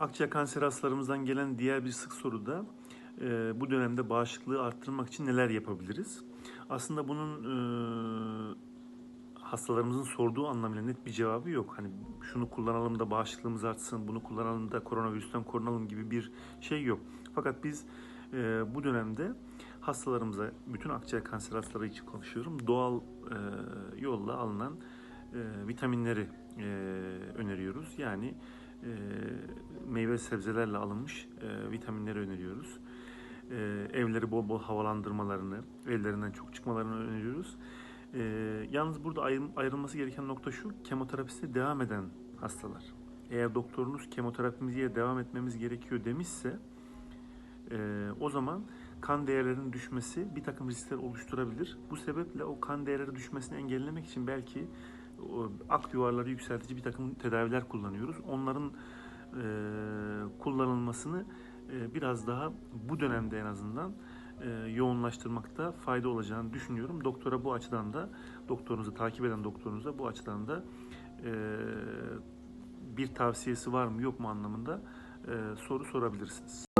Akciğer kanseri hastalarımızdan gelen diğer bir sık soru da e, bu dönemde bağışıklığı arttırmak için neler yapabiliriz? Aslında bunun e, hastalarımızın sorduğu anlamıyla net bir cevabı yok. Hani şunu kullanalım da bağışıklığımız artsın, bunu kullanalım da koronavirüsten korunalım gibi bir şey yok. Fakat biz e, bu dönemde hastalarımıza, bütün akciğer kanseri hastaları için konuşuyorum, doğal yolla alınan e, vitaminleri e, öneriyoruz. Yani e, meyve sebzelerle alınmış vitaminleri öneriyoruz. Evleri bol bol havalandırmalarını, evlerinden çok çıkmalarını öneriyoruz. Yalnız burada ayrı- ayrılması gereken nokta şu, kemoterapiste devam eden hastalar. Eğer doktorunuz kemoterapimize devam etmemiz gerekiyor demişse, o zaman kan değerlerinin düşmesi bir takım riskler oluşturabilir. Bu sebeple o kan değerleri düşmesini engellemek için belki ak yuvarları yükseltici bir takım tedaviler kullanıyoruz. Onların e, kullanılmasını e, biraz daha bu dönemde en azından e, yoğunlaştırmakta fayda olacağını düşünüyorum. Doktora bu açıdan da doktorunuzu takip eden doktorunuza bu açıdan da e, bir tavsiyesi var mı yok mu anlamında e, soru sorabilirsiniz.